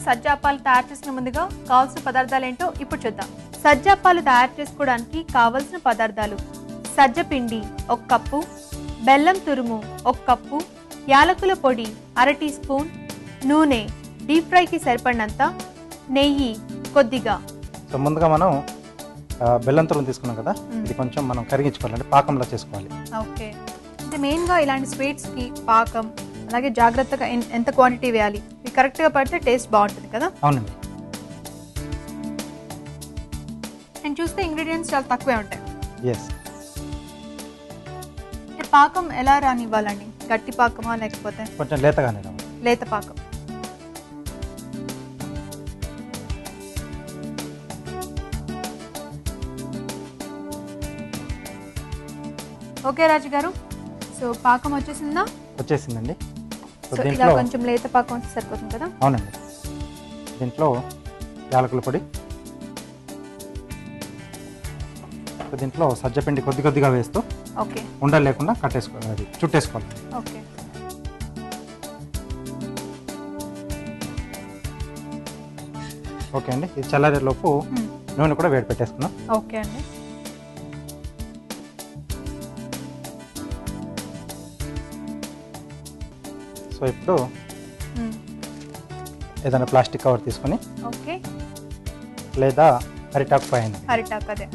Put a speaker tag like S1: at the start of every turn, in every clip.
S1: సజ్జాపాలు తయారు చేసిన ముందుగా కావాల్సిన పదార్థాలు ఏంటో ఇప్పుడు చూద్దాం. సజ్జాపాలు తయారు చేసుకోవడానికి కావలసిన పదార్థాలు. సజ్జ పిండి ఒక కప్పు బెల్లం తురుము ఒక కప్పు యాలకుల పొడి అర టీ స్పూన్ నూనె డీప్ ఫ్రైకి సరిపడినంత నెయ్యి కొద్దిగా.
S2: సో ముందుగా మనం ఆ, బెల్లం తురుము తీసుకున్నాం కదా?
S1: మ్మ్.
S2: ఇది కొంచెం మనం కరిగించుకోవాలంటే పాకంలో చేసుకోవాలి.
S1: ఓకే. అంటే మెయిన్గా ఇలాంటి స్వీట్స్కి పాకం అలాగే జాగ్రత్తగా ఎన్- ఎంత క్వాంటిటీ వేయాలి? కరెక్ట్గా పడితే టేస్ట్ బాగుంటుంది కదా?
S2: అవునండి.
S1: నేను చూస్తే ఇంగ్రీడియంట్స్ చాలా తక్కువే ఉంటాయి.
S2: ఎస్
S1: పాకం ఎలా రానివ్వాలండి? గట్టి పాకమా లేకపోతే?
S2: కొంచెం లేతగానే
S1: లేత పాకం. ఓకే రాజు గారు సో పాకం వచ్చేసిందా?
S2: వచ్చేసిందండి. సో
S1: సో ఇలా
S2: దీంట్లో
S1: కొంచెం లేత పాకం వస్తే సరిపోతుంది కదా?
S2: అవునండి. దీంట్లో యాలకుల పొడి. దీంట్లో సజ్జపిండి కొద్ది కొద్దిగా వేస్తూ
S1: ఓకే.
S2: ఉండలు లేకుండా కట్టేసుకోవాలి అది చుట్టేసుకోవాలి.
S1: ఓకే.
S2: ఓకే అండి. ఇది చల్లారేలోపు. నూనె కూడా వేడి పెట్టేసుకున్నాం
S1: ఓకే అండి.
S2: సో ఇప్పుడు. ఏదైనా ప్లాస్టిక్ కవర్ తీసుకొని
S1: ఓకే.
S2: లేదా అరిటాకు పైన.
S1: అరిటాక్ అదే.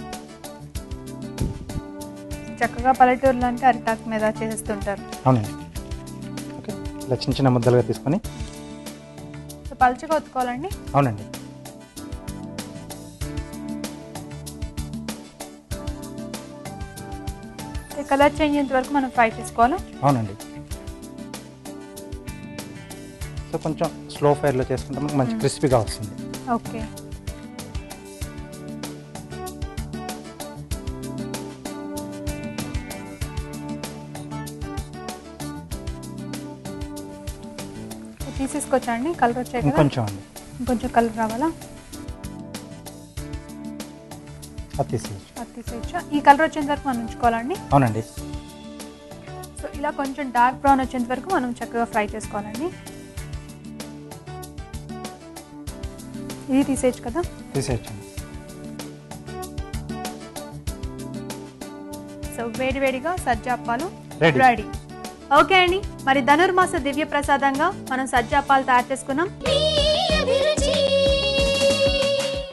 S1: చక్కగా పల్లెటూరులో అంటే అరిటాక్ మీద చేసేస్తుంటారు.
S2: అవునండి. ఓకే. ఇలా చిన్న చిన్న ముద్దలుగా తీసుకొని
S1: పలుచగా ఒత్తుకోవాలండి?
S2: అవునండి.
S1: కలర్ చేంజ్ అయ్యేంత వరకు మనం ఫ్రై చేసుకోవాలా?
S2: అవునండి. సో కొంచెం స్లో ఫైర్లో చేసుకుంటే మనకు మంచి. క్రిస్పీగా వస్తుంది.
S1: ఓకే. తీసేసుకోవచ్చా అండి కలర్ వచ్చాయి
S2: ఇంకొంచెం అండి.
S1: ఇంకొంచెం కలర్ రావాలా?
S2: అది తీసేయచ్చు
S1: అది తీసేయచ్చా ఈ కలర్ వచ్చేంత వరకు మనం ఉంచుకోవాలండి.
S2: అవునండి.
S1: సో ఇలా కొంచెం డార్క్ బ్రౌన్ వచ్చేంత వరకు మనం చక్కగా ఫ్రై చేసుకోవాలండి. ఇది తీసేయచ్చు కదా?
S2: తీసేయచ్చండి
S1: సో వేడి వేడిగా సజ్జ అప్పాలు
S2: Ready.
S1: రెడీ. ఓకే అండి. మరి ధనుర్మాస దివ్య ప్రసాదంగా మనం సజ్జ అప్పాలు తయారు చేసుకున్నాం.